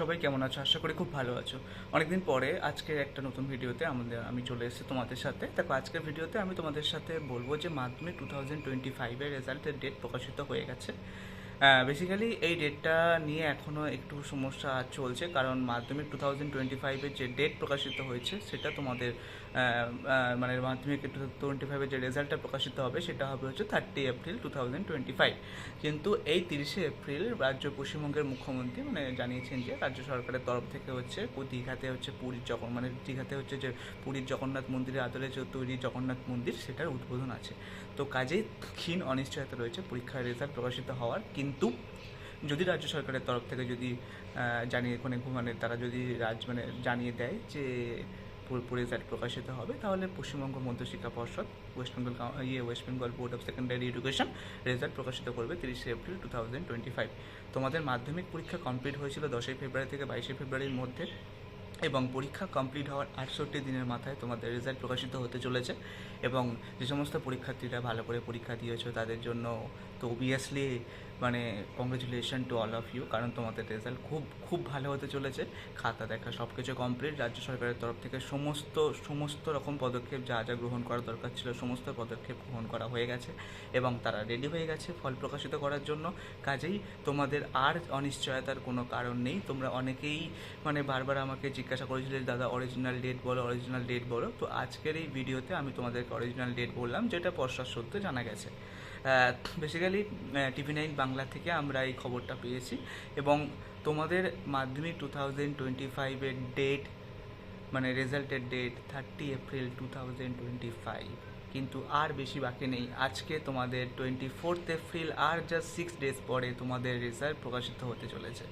সবাই কেমন আছো? আশা করি খুব ভালো আছো। অনেকদিন পরে আজকের একটা নতুন ভিডিওতে আমাদের, আমি চলে এসেছি তোমাদের সাথে। দেখো, আজকের ভিডিওতে আমি তোমাদের সাথে বলব যে মাধ্যমিক টু থাউজেন্ড টোয়েন্টি ফাইভের রেজাল্টের ডেট প্রকাশিত হয়ে গেছে। বেসিক্যালি এই ডেটটা নিয়ে এখনও একটু সমস্যা চলছে, কারণ মাধ্যমিক টু থাউজেন্ড টোয়েন্টি ফাইভের যে ডেট প্রকাশিত হয়েছে, সেটা তোমাদের মানে মাধ্যমিক টোয়েন্টি ফাইভের যে রেজাল্টটা প্রকাশিত হবে সেটা হবে হচ্ছে thirty April two thousand twenty five কিন্তু এই তিরিশে এপ্রিল রাজ্য পশ্চিমবঙ্গের মুখ্যমন্ত্রী মানে জানিয়েছেন যে রাজ্য সরকারের তরফ থেকে হচ্ছে দীঘাতে হচ্ছে পুরীর জগন মানে দীঘাতে হচ্ছে যে পুরীর জগন্নাথ মন্দিরের আদলে যে তৈরি জগন্নাথ মন্দির সেটার উদ্বোধন আছে। তো কাজেই ক্ষীণ অনিশ্চয়তা রয়েছে পরীক্ষার রেজাল্ট প্রকাশিত হওয়ার। কিন্তু যদি রাজ্য সরকারের তরফ থেকে যদি জানিয়ে মানে মানে তারা যদি রাজ মানে জানিয়ে দেয় যে পুরোপুরি রেজাল্ট প্রকাশিত হবে, তাহলে পশ্চিমবঙ্গ মধ্যশিক্ষা পর্ষদ ওয়েস্ট বেঙ্গল ইয়ে West Bengal Board of Secondary Education result প্রকাশিত করবে তিরিশে April two thousand twenty five তোমাদের মাধ্যমিক পরীক্ষা কমপ্লিট হয়েছিল দশই ফেব্রুয়ারি থেকে বাইশে ফেব্রুয়ারির মধ্যে এবং পরীক্ষা কমপ্লিট হওয়ার আটষট্টি দিনের মাথায় তোমাদের রেজাল্ট প্রকাশিত হতে চলেছে এবং যে সমস্ত পরীক্ষার্থীরা ভালো করে পরীক্ষা দিয়েছ, তাদের জন্য তো অবভিয়াসলি মানে congratulation to all of you কারণ তোমাদের রেজাল্ট খুব খুব ভালো হতে চলেছে। খাতা দেখা সব কিছু কমপ্লিট রাজ্য সরকারের তরফ থেকে সমস্ত সমস্ত রকম পদক্ষেপ যা যা গ্রহণ করা দরকার ছিল, সমস্ত পদক্ষেপ গ্রহণ করা হয়ে গেছে এবং তারা রেডি হয়ে গেছে ফল প্রকাশিত করার জন্য। কাজেই তোমাদের আর অনিশ্চয়তার কোনো কারণ নেই। তোমরা অনেকেই মানে বারবার আমাকে জিজ্ঞাসা করেছিলে, দাদা অরিজিনাল ডেট বলো অরিজিনাল ডেট বলো? তো আজকের এই ভিডিওতে আমি তোমাদেরকে অরিজিনাল ডেট বললাম, যেটা পশ্চাৎ সত্য জানা গেছে। বেসিক্যালি টিভি নাইন বাংলা থেকে আমরা এই খবরটা পেয়েছি। এবং তোমাদের মাধ্যমিক টু থাউজেন্ড টোয়েন্টি ফাইভের ডেট মানে রেজাল্টের date thirty April two thousand twenty five কিন্তু আর বেশি বাকি নেই। আজকে তোমাদের টোয়েন্টি ফোর্থ এপ্রিল আর জাস্ট সিক্স ডেজ পরে তোমাদের রেজাল্ট প্রকাশিত হতে চলেছে।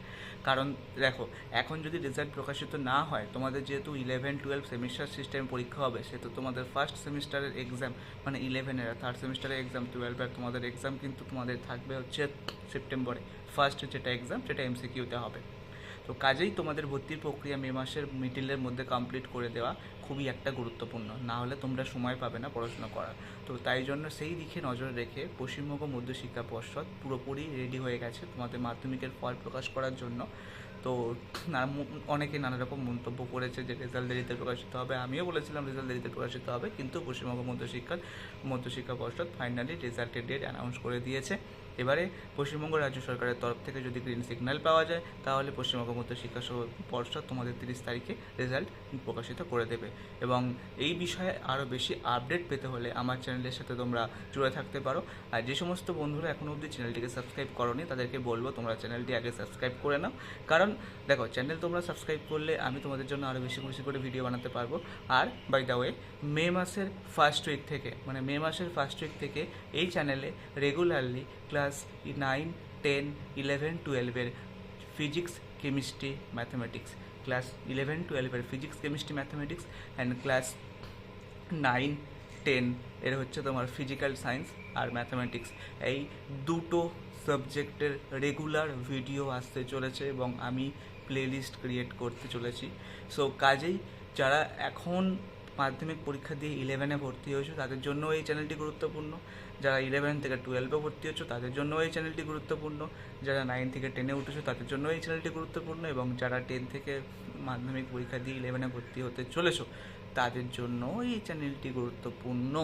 কারণ দেখো, এখন যদি রেজাল্ট প্রকাশিত না হয়, তোমাদের যেহেতু ইলেভেন টুয়েলভ সেমিস্টার সিস্টেম পরীক্ষা হবে, সেহেতু তোমাদের ফার্স্ট সেমিস্টারের এক্সাম মানে ইলেভেনের থার্ড সেমিস্টারের এক্সাম টুয়েলভের তোমাদের এক্সাম কিন্তু তোমাদের থাকবে হচ্ছে সেপ্টেম্বরে ফার্স্ট যেটা এক্সাম সেটা এমসিকিউতে হবে। তো কাজেই তোমাদের ভর্তির প্রক্রিয়া মে মাসের মিডিলের মধ্যে কমপ্লিট করে দেওয়া খুবই একটা গুরুত্বপূর্ণ। না হলে তোমরা সময় পাবে না পড়াশোনা করার। তো তাই জন্য সেই দিকে নজর রেখে পশ্চিমবঙ্গ মধ্যশিক্ষা পর্ষদ পুরোপুরি রেডি হয়ে গেছে তোমাদের মাধ্যমিকের ফল প্রকাশ করার জন্য। তো অনেকে নানা রকম মন্তব্য করেছে যে রেজাল্ট দেরিতে প্রকাশিত হবে। আমিও বলেছিলাম রেজাল্ট দেরিতে প্রকাশিত হবে, কিন্তু পশ্চিমবঙ্গ মধ্যশিক্ষার মধ্যশিক্ষা পর্ষদ ফাইনালি রেজাল্টের ডেট অ্যানাউন্স করে দিয়েছে। এবারে পশ্চিমবঙ্গ রাজ্য সরকারের তরফ থেকে যদি গ্রিন সিগন্যাল পাওয়া যায়, তাহলে পশ্চিমবঙ্গ মধ্য শিক্ষা পর্ষদ তোমাদের তিরিশ তারিখে রেজাল্ট প্রকাশিত করে দেবে। এবং এই বিষয়ে আরও বেশি আপডেট পেতে হলে আমার চ্যানেলের সাথে তোমরা জুড়ে থাকতে পারো। আর যে সমস্ত বন্ধুরা এখনও অবধি চ্যানেলটিকে সাবস্ক্রাইব করোনি, তাদেরকে বলব তোমরা চ্যানেলটি আগে সাবস্ক্রাইব করে নাও। কারণ দেখো চ্যানেল তোমরা সাবস্ক্রাইব করলে আমি তোমাদের জন্য আরও বেশি বেশি করে ভিডিও বানাতে পারব। আর বাই দ্য ওয়ে মে মাসের ফার্স্ট উইক থেকে মানে মে মাসের ফার্স্ট উইক থেকে এই চ্যানেলে regularly class nine ten eleven টুয়েলভের physics chemistry mathematics class eleven টুয়েলভের physics chemistry mathematics and class nine ten এর হচ্ছে তোমার ফিজিক্যাল সায়েন্স আর ম্যাথামেটিক্স এই দুটো সাবজেক্টের রেগুলার ভিডিও আসতে চলেছে এবং আমি প্লেলিস্ট ক্রিয়েট করতে চলেছি। সো কাজেই যারা এখন মাধ্যমিক পরীক্ষা দিয়ে ইলেভেনে ভর্তি হয়েছো, তাদের জন্য এই চ্যানেলটি গুরুত্বপূর্ণ। যারা ইলেভেন থেকে টুয়েলভে ভর্তি হচ্ছো তাদের জন্য এই চ্যানেলটি গুরুত্বপূর্ণ। যারা নাইন থেকে টেনে উঠেছো, তাদের জন্য এই চ্যানেলটি গুরুত্বপূর্ণ। এবং যারা টেন থেকে মাধ্যমিক পরীক্ষা দিয়ে ইলেভেনে ভর্তি হতে চলেছো, তাদের জন্য এই চ্যানেলটি গুরুত্বপূর্ণ।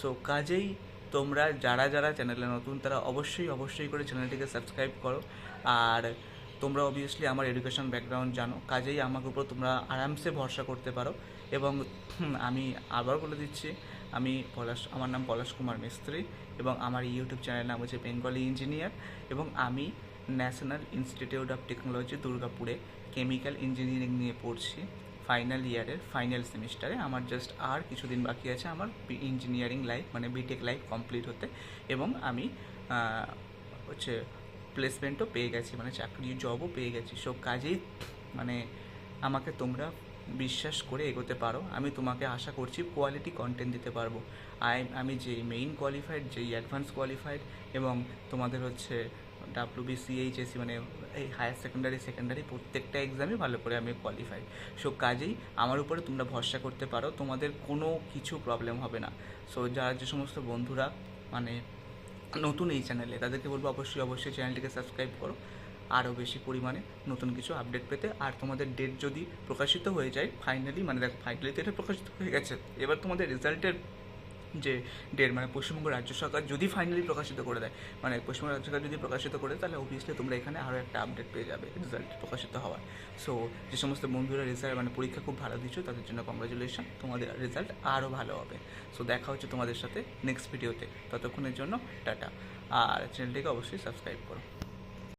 সো কাজেই তোমরা যারা যারা চ্যানেলে নতুন, তারা অবশ্যই অবশ্যই করে চ্যানেলটিকে সাবস্ক্রাইব করো। আর তোমরা অবভিয়াসলি আমার এডুকেশন ব্যাকগ্রাউন্ড জানো, কাজেই আমার উপর তোমরা আরামসে ভরসা করতে পারো। এবং আমি আবার বলে দিচ্ছি, আমি পলাশ, আমার নাম পলাশ কুমার মিস্ত্রি এবং আমার ইউটিউব চ্যানেল নাম হচ্ছে বেঙ্গলি ইঞ্জিনিয়ার এবং আমি ন্যাশনাল ইনস্টিটিউট অফ টেকনোলজি দুর্গাপুরে কেমিক্যাল ইঞ্জিনিয়ারিং নিয়ে পড়ছি ফাইনাল ইয়ারের, ফাইনাল সেমিস্টারে। আমার জাস্ট আর কিছুদিন বাকি আছে আমার ইঞ্জিনিয়ারিং লাইফ মানে বিটেক লাইফ কমপ্লিট হতে এবং আমি হচ্ছে প্লেসমেন্টও পেয়ে গেছি মানে চাকরি জবও পেয়ে গেছি। সব কাজেই মানে আমাকে তোমরা বিশ্বাস করে এগোতে পারো। আমি তোমাকে আশা করছি কোয়ালিটি কন্টেন্ট দিতে পারব। আই আমি যেই মেইন কোয়ালিফাইড যেই অ্যাডভান্স কোয়ালিফাইড এবং তোমাদের হচ্ছে ডাব্লিউবিসিএইচএসি মানে এই হায়ার সেকেন্ডারি সেকেন্ডারি প্রত্যেকটা এক্সামে ভালো করে আমি কোয়ালিফাইড সো কাজেই আমার উপরে তোমরা ভরসা করতে পারো, তোমাদের কোনো কিছু প্রবলেম হবে না। সো যারা যে সমস্ত বন্ধুরা মানে নতুন এই চ্যানেলে তাদেরকে বলব অবশ্যই অবশ্যই চ্যানেলটিকে সাবস্ক্রাইব করো। আরও বেশি পরিমাণে নতুন কিছু আপডেট পেতে। আর তোমাদের ডেট যদি প্রকাশিত হয়ে যায় ফাইনালি মানে দেখো ফাইনালি তো এটা প্রকাশিত হয়ে গেছে। এবার তোমাদের রেজাল্টের যে ডেট মানে পশ্চিমবঙ্গ রাজ্য সরকার যদি ফাইনালি প্রকাশিত করে দেয় মানে পশ্চিমবঙ্গ রাজ্য সরকার যদি প্রকাশিত করে, তাহলে অবভিয়াসলি তোমরা এখানে আরও একটা আপডেট পেয়ে যাবে রেজাল্ট প্রকাশিত হওয়ার। সো যে সমস্ত বন্ধুরা রেজাল্ট মানে পরীক্ষা খুব ভালো দিচ্ছ তাদের জন্য কংগ্রাচুলেশন তোমাদের রেজাল্ট আরও ভালো হবে। সো দেখা হচ্ছে তোমাদের সাথে নেক্সট ভিডিওতে ততক্ষণের জন্য টাটা। আর চ্যানেলটিকে অবশ্যই সাবস্ক্রাইব করো।